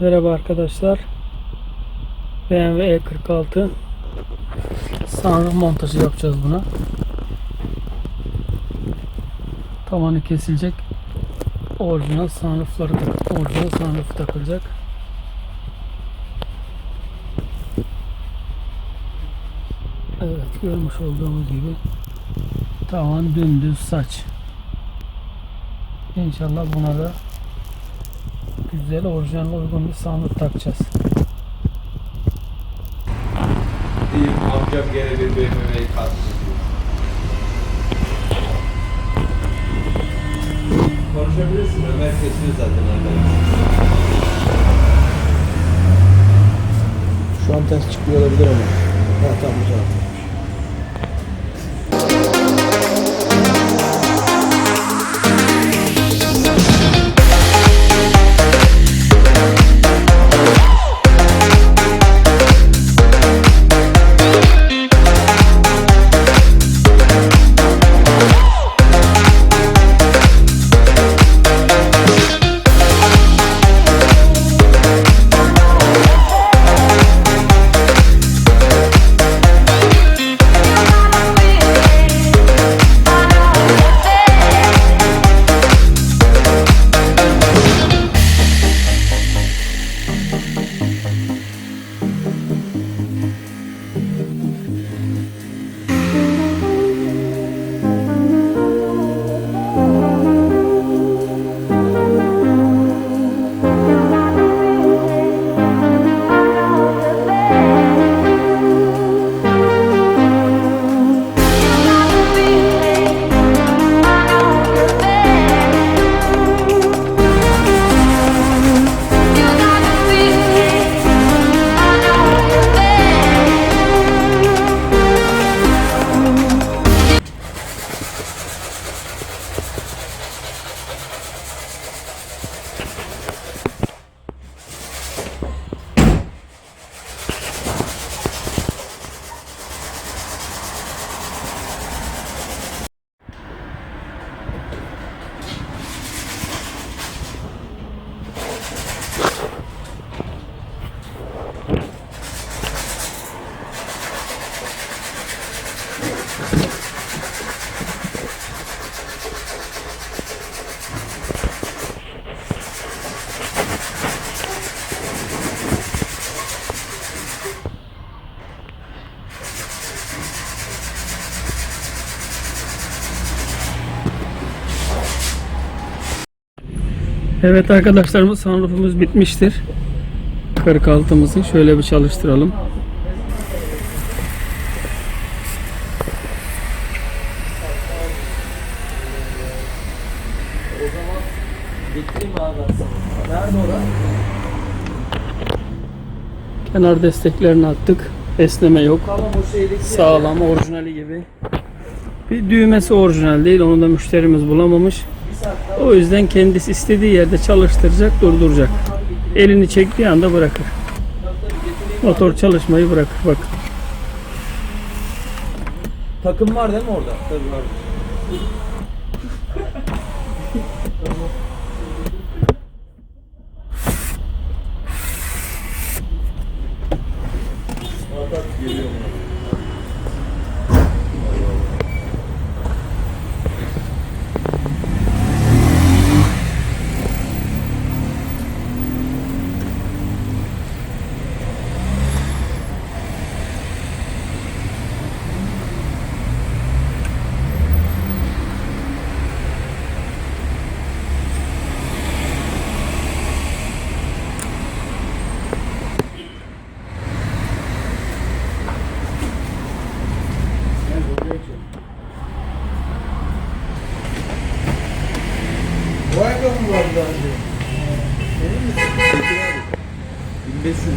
Merhaba arkadaşlar. BMW E46 sunroof montajı yapacağız buna. Tavanı kesilecek. Orijinal sunroofları tak orijinal sunroof takılacak. Evet görmüş olduğumuz gibi tavan dümdüz saç. İnşallah buna da güzel orijinal uygun bir sunroof takacağız. Diyeyim amcam gene bir BMW'yi kalktı. Konuşabilirsin. Ömer kesiyor zaten Ömer. Şu an ters çıkıyor olabilir ama. Ha tamam güzel. Evet arkadaşlarımız sunroofumuz bitmiştir. 46'mızı şöyle bir çalıştıralım. Kenar desteklerini attık. Esneme yok. Sağlam, orijinali gibi. Bir düğmesi orijinal değil. Onu da müşterimiz bulamamış. O yüzden kendisi istediği yerde çalıştıracak, durduracak. Elini çektiği anda bırakır. Motor çalışmayı bırakır. Bak. Takım var değil mi orada? Tabii var. Vardı daha önce? Benim mi? 1500'den